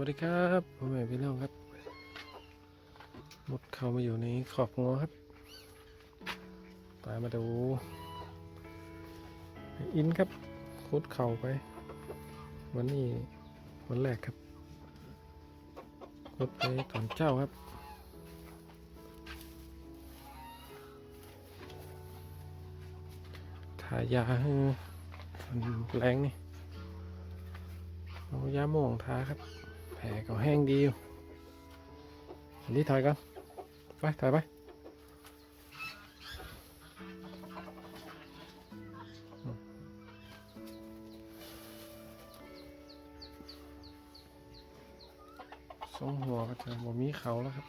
วัสดีครับพ่อแม่พี่น้องครับมดเข้ามาอยู่ในขอกงัวครับตายมาดูอินครับคุดเข่าไป วันนี้วันแรกครับคุดไปถอนเจ้าครับทายาให้แรงนี่เอายาม่งทาครับ แผลก็แห้งดีอยู่อันนี้ถอยกันไป ถอยไป สองหัวก็จะบ่มีเขาแล้วครับ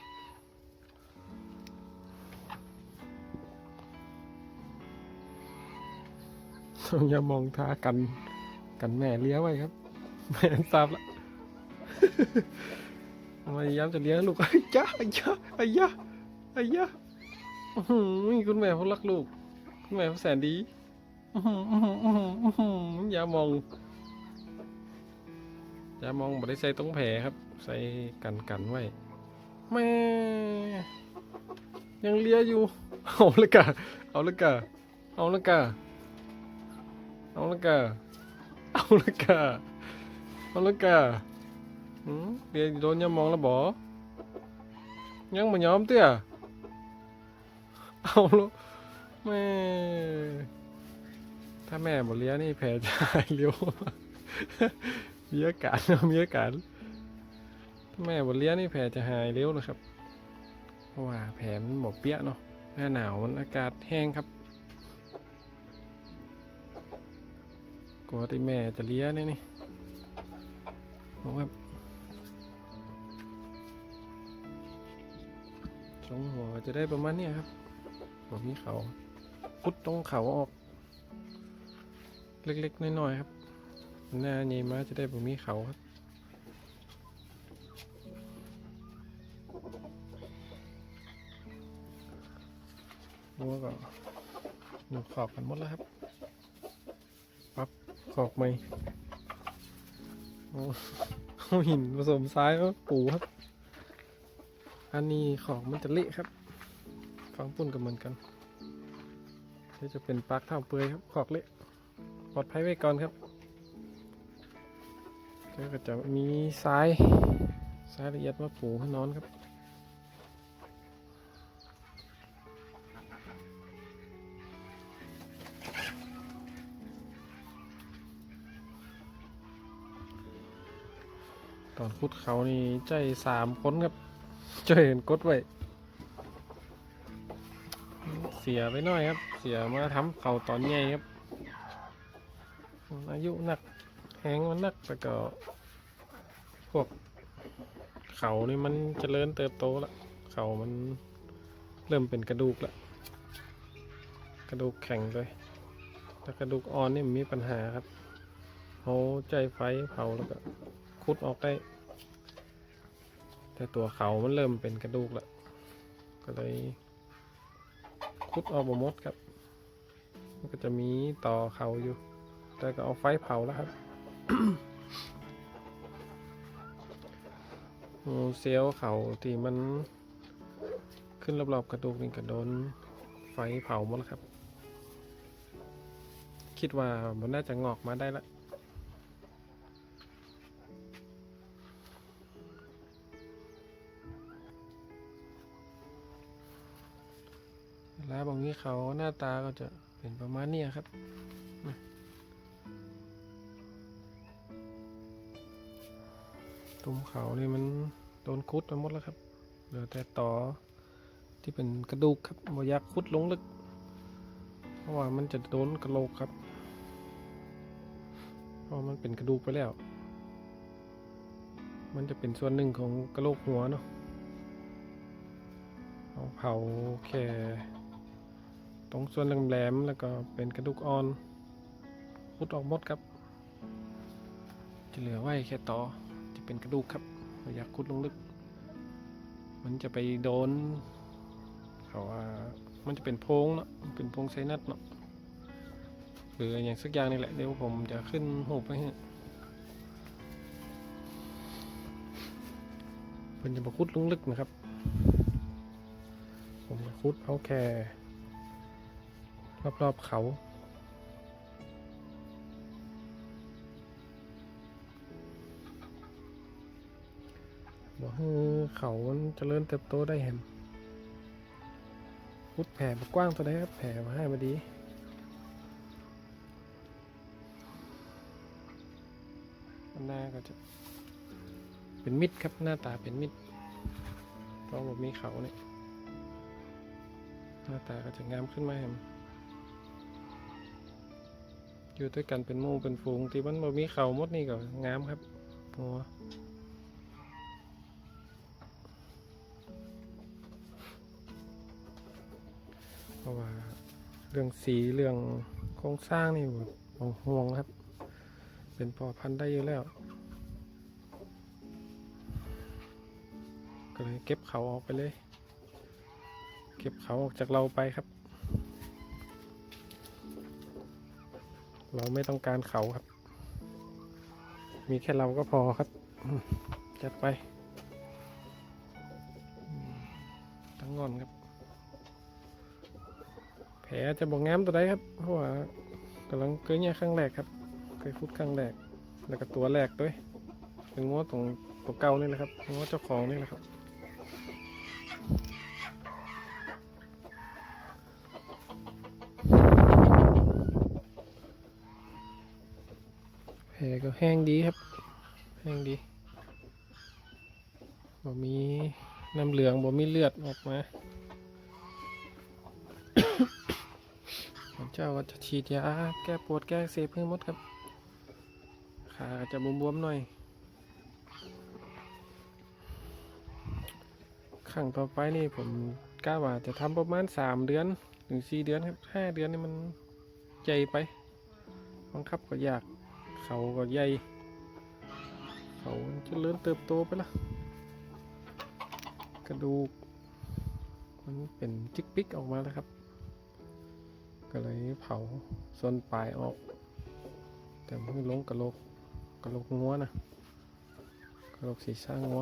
ต้องอย่ามองทากัน กันแม่เลี้ยงไว้ครับ แม่ทราบละ พยายามจะเลี้ยงลูกไอ้ยะไอ้ยะไอ้ยะไอ้ยะอือคุณแม่เขารักลูก คุณแม่เขาแสนดีอย่ามองอย่ามองบ่ได้ใส่ตรงแผลครับ ใส่กันกันไว้แม่ยังเลี้ยอยู่ เอาละกะเอาละกะเอาละกะเอาละกะเอาละกะเอาละกะ เดี๋ยวโดนยามองแล้วบอยังมายอมเตี้ยเอาลูกแม่ ถ้าแม่บอเลี้ยนี่แผลจะหายเร็วมีอาการมีอาการถ้าแม่บอเลี้ยนี่แผลจะหายเร็วนะครับ เพราะว่าแผลมันบอเปี้ยเนาะหน้าหนาวมันอากาศแห้งครับกลัวที่แม่จะเลี้ยนี่นี่บอกว่า สองหัวจะได้ประมาณเนี้ยครับผมมีเขาพุดตรงเขาออก เล็กๆน้อยๆครับ หน้าใหญ่มาจะได้ผมมีเขาครับวัวก็หนูขอบกันหมดแล้วครับปรับขอบไหมโอ้เอาหินผสมทรายแล้วปูครับ อันนี้ของมันจะเละครับฟังปุ่นก็เหมือนกันนี่จะเป็นปลักเท่าเปลือยครับขอกเละปลอดภัยไว้ก่อนครับแล้วก็จะมีทรายทรายละเอียดมาปูให้นอนครับตอนคุดเขานี่ใจสามคนครับ เจอเห็นกดไว้ เสียไปหน่อยครับ เสียมาทำเข่าตอนใหญ่ครับ อายุหนักแหงมันหนักแต่ก็ พวก เข่านี่มันเจริญเติบโตแล้วเข่ามันเริ่มเป็นกระดูกแล้วกระดูกแข็งเลยแต่กระดูกอ่อนนี่มีปัญหาครับเขาใจไฟเผาแล้วก็คุดออกได้ แต่ตัวเขามันเริ่มเป็นกระดูกแล้ว ก็เลยคุดออกบหมดครับ มันก็จะมีต่อเขาอยู่ แต่ก็เอาไฟเผาแล้วครับโอ้เซลล์เขาที่มันขึ้นรอบๆกระดูกนี่ก็โดนไฟเผาหมดแล้วครับ คิดว่ามันน่าจะงอกมาได้ละ แล้วบางนี้เขาหน้าตาก็จะเป็นประมาณนี้ครับตุ่มเขานี่มันโดนคุดไปหมดแล้วครับเหลือแต่ต่อที่เป็นกระดูกครับบอยากคุดลงลึก เพราะว่ามันจะโดนกระโหลกครับ เพราะมันเป็นกระดูกไปแล้ว มันจะเป็นส่วนหนึ่งของกระโหลกหัวเนาะเอาเผาแค่ รงส่วนแหลมๆแล้วก็เป็นกระดูกอ่อนพุดออกหมดครับ จะเหลือไว้แค่ต่อจะเป็นกระดูกครับอยากคุดลงลึก มันจะไปโดนเขาว่ามันจะเป็นโพงเนาะเป็นโพงไซนัสเนาะหรืออย่างสักอย่างนี่แหละเดี๋ยวผมจะขึ้นหูไปให้เป็นจะมาคุดลงลึกนะครับ ผมก็คุดเอาแค่ รอบๆเขา บอกให้เขาเจริญเติบโตได้เห็นพุดแผ่กว้างตัวไหนครับแผ่มาให้มาดีหน้าก็จะเป็นมิดครับหน้าตาเป็นมิดเพราะแบบมีเขาเนี่ยหน้าตาก็จะงามขึ้นมาเห็น อยู่ด้วยกันเป็นหมู่เป็นฝูงที่มันบ่มีเขามดนี่ก็งามครับงัวเพราะว่าเรื่องสีเรื่องโครงสร้างนี่แบบบ่ห่วงครับ เป็นพอพันได้อยู่แล้วก็เลยเก็บเขาออกไปเลย เก็บเขาออกจากเราไปครับ เราไม่ต้องการเขาครับ มีแค่เราก็พอครับ จัดไปอืมตั้งงอนครับ แผลจะบอกงามตัวใดครับ เพราะว่ากำลังเกิดเนี่ยครั้งแรกครับ เคยฟุดครั้งแรก แล้วก็ตัวแรกด้วย เป็นง้อตรงตัวเก่านี่แหละครับง้อเจ้าของนี่แหละครับ ก็แห้งดีครับ แห้งดีบ่มีน้ำเหลืองบ่มีเลือดออกมาเจ้าก็จะฉีดยาแก้ปวดแก้เสพเพิ่มมดครับขาจะบวมๆหน่อยขั้งต่อไปนี่ผมกล้าว่าจะทำประมาณสามเดือนถึงสี่เดือนครับห้าเดือนนี่มันใหญ่ไปบังคับก็ยาก เขาก็ใหญ่ เขาจะเริ่มเติบโตไปละกระดูก มันเป็นจิกปิกออกมาแล้วครับ ก็เลยเผาส่วนปลายออก แต่ไม่ลงกระโหลกกระโหลกงัวนะกระโหลกศีรษะงัว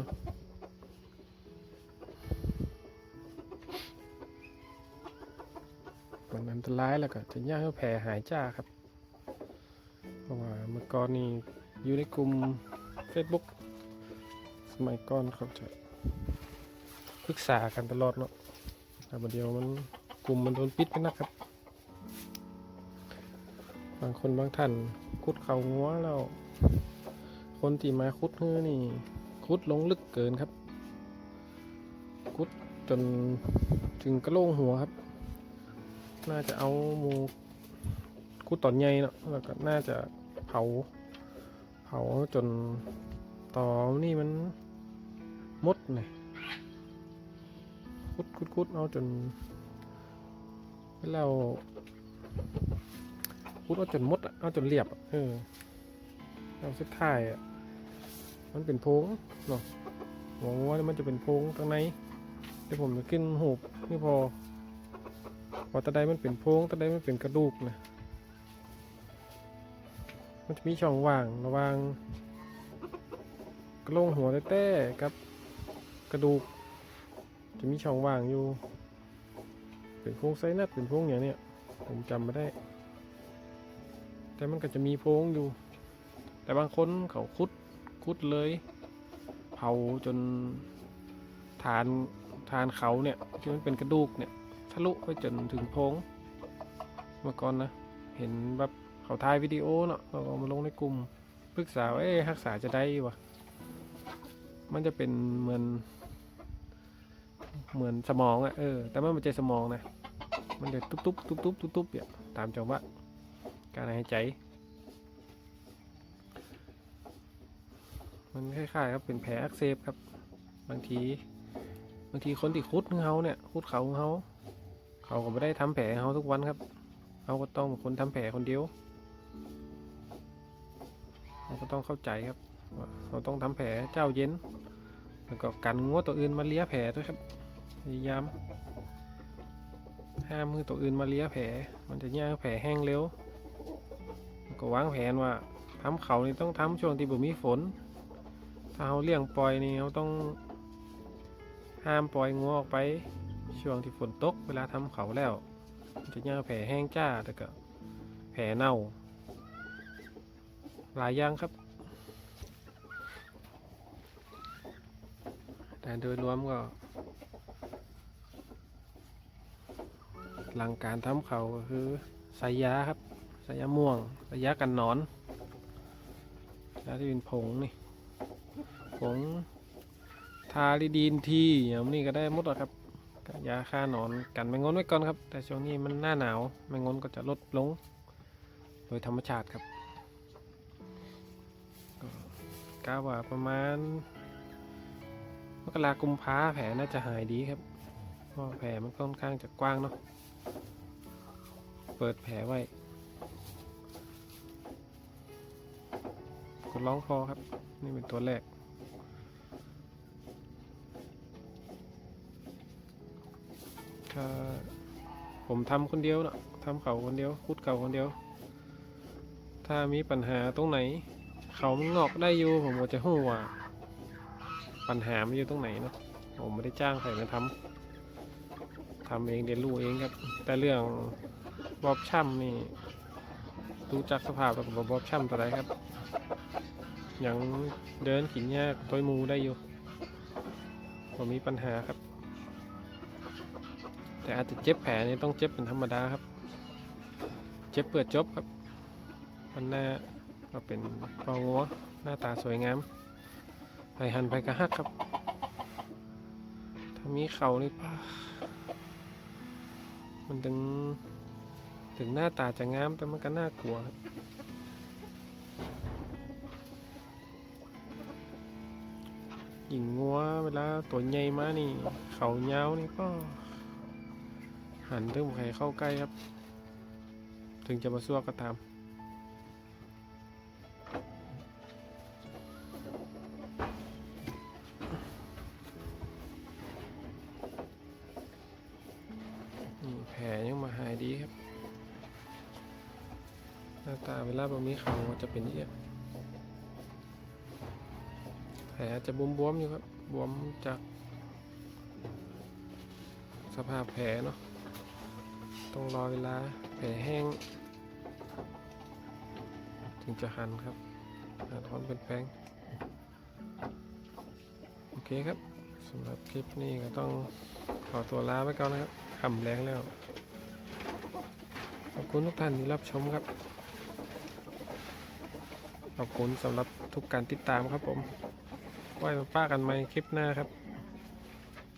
มันอันตรายแล้วก็จะยากให้แผลหายจ้าครับ ก่อนนี่อยู่ในกลุ่ม Facebook สมัยก่อนเขาจะปรึกษากันตลอดเนาะแต่ประเดียวมันกลุ่มมันโดนปิดไปนะครับ บางคนบางท่านคุดเข่างัวแล้ว คนที่มาคุดเฮือนี่ คุดลงลึกเกินครับ คุดจนถึงกระโหลงหัวครับ น่าจะเอาหมูคุดตอนใหญ่เนาะแล้วก็น่าจะ ผา เผาจนต่อนี่มันมดเลยคุดคุดคุดเอาจนแล้วพูดเอาจนมดอะเอาจนเรียบเออเอาสุดท้ายอะมันเป็นโพงเนาะหวังว่ามันจะเป็นโพงข้างในเดี๋ยวผมจะขึ้นหูบนี่พอว่าตะไดมันเป็นโพงตะไดมันเป็นกระดูกนะ มันจะมีช่องว่างระหว่างกระโหลงหัวแต้ๆกับกระดูก จะมีช่องว่างอยู่ เป็นโพรงไซนัสเป็นโพรงอย่างเนี้ยผมจำไม่ได้ แต่มันก็จะมีโพรงอยู่ แต่บางคนเขาคุดคุดเลย เผาจนฐานฐานเขาเนี่ยที่มันเป็นกระดูกเนี่ยทะลุไปจนถึงโพรงเมื่อก่อนนะ เห็นแบบ เขาถ่ายวิดีโอเนาะเราเอามาลงในกลุ่มปรึกษาว่าเอ๊ะรักษาจะได้วะมันจะเป็นเหมือน เหมือนสมองอะเออ แต่มันไม่ใช่สมองนะ มันจะตุ๊บตุ๊บตุ๊บตุ๊บตุ๊บตุ๊บเนี่ยตามจังหวะการหายใจ มันคล้ายๆครับเป็นแผลอักเสบครับ บางทีบางทีคนที่คุดเขาเนี่ยคุดเขาของเขาเขาก็ไม่ได้ทำแผลเขาทุกวันครับเขาก็ต้องคนทำแผลคนเดียว เราก็ต้องเข้าใจครับ เราต้องทำแผลเจ้าเย็น แล้วก็กันงัวตัวอื่นมาเลี้ยแผลด้วยครับพยายามห้ามมือตัวอื่นมาเลี้ยแผล มันจะย่างแผลแห้งเร็ว ก็วางแผนว่าทำเขานี่ต้องทำช่วงที่บ่มีฝน ถ้าเราเลี้ยงปล่อยนี่เราต้องห้ามปล่อยงัวออกไป ช่วงที่ฝนตกเวลาทำเขาแล้ว จะย่าแผลแห้งจ้าแต่ก็แผลเน่า หลายอย่างครับ แต่โดยรวมก็ หลังการทำเขาก็คือส่ยยาครับส่ยยาม่วงส่ยากันนอนยาที่เป็นผงนี่ผงทาลิดีนทีอย่างนี้ก็ได้หมดหรอกครับยาฆ่าหนอนกันแมงงนไว้ก่อนครับ แต่ช่วงนี้มันหน้าหนาวแมงงนก็จะลดลง โดยธรรมชาติครับ กาว่าประมาณมกรากุมภาแผลน่าจะหายดีครับเพราะแผลมันค่อนข้างจะกว้างเนาะเปิดแผลไว้กดร้องคอครับ นี่เป็นตัวแรกถ้าผมทำคนเดียวเนาะทำเขาคนเดียวพูดเก่าคนเดียว ถ้ามีปัญหาตรงไหน เขามันงอกได้อยู่ผมก็จะหู้ว่า ปัญหามันอยู่ตรงไหนเนาะผมไม่ได้จ้างใครมาทำทำเองเรียนรู้เองครับ แต่เรื่องบอบช่ำนี่รู้จักสภาพแล้วกับบอบช่ำตัวไรครับยังเดินขินยากต้อยมูได้อยู่ผมมีปัญหาครับ แต่อาจจะเจ็บแผลนี่ต้องเจ็บเป็นธรรมดาครับ เจ็บเปิดจบครับ มันน้า ก็เป็นปองงัวหน้าตาสวยงามไปหันไปกระหักครับ ถ้ามีเขานี่ป้ามันถึง ถึงหน้าตาจะงามแต่มันก็น่ากลัวครับหญิงงัวเวลาตัวใหญ่มานี่ เขาเงาวนี่ก็ หันถึงใครเข้าใกล้ครับ ถึงจะมาซัวก็ตาม หน้าตาเวลาบะมีเขาจะเป็นอย่างนี้แผลจะบวมๆอยู่ครับ บวมจาก สภาพแผลเนาะ ต้องรอเวลาแผลแห้ง ถึงจะหันครับหาทอนเป็นแปลงโอเคครับสำหรับคลิปนี้ก็ต้องขอตัวลาไปก่อนนะครับค่ำแรงแล้ว ขอบคุณทุกท่านที่รับชมครับ อบคุณสำหรับทุกการติดตามครับผมไว้มาป้ากันใหม่คลิปหน้าครับ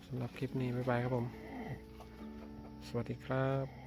สำหรับคลิปนี้บ๊ายบายครับผม สวัสดีครับ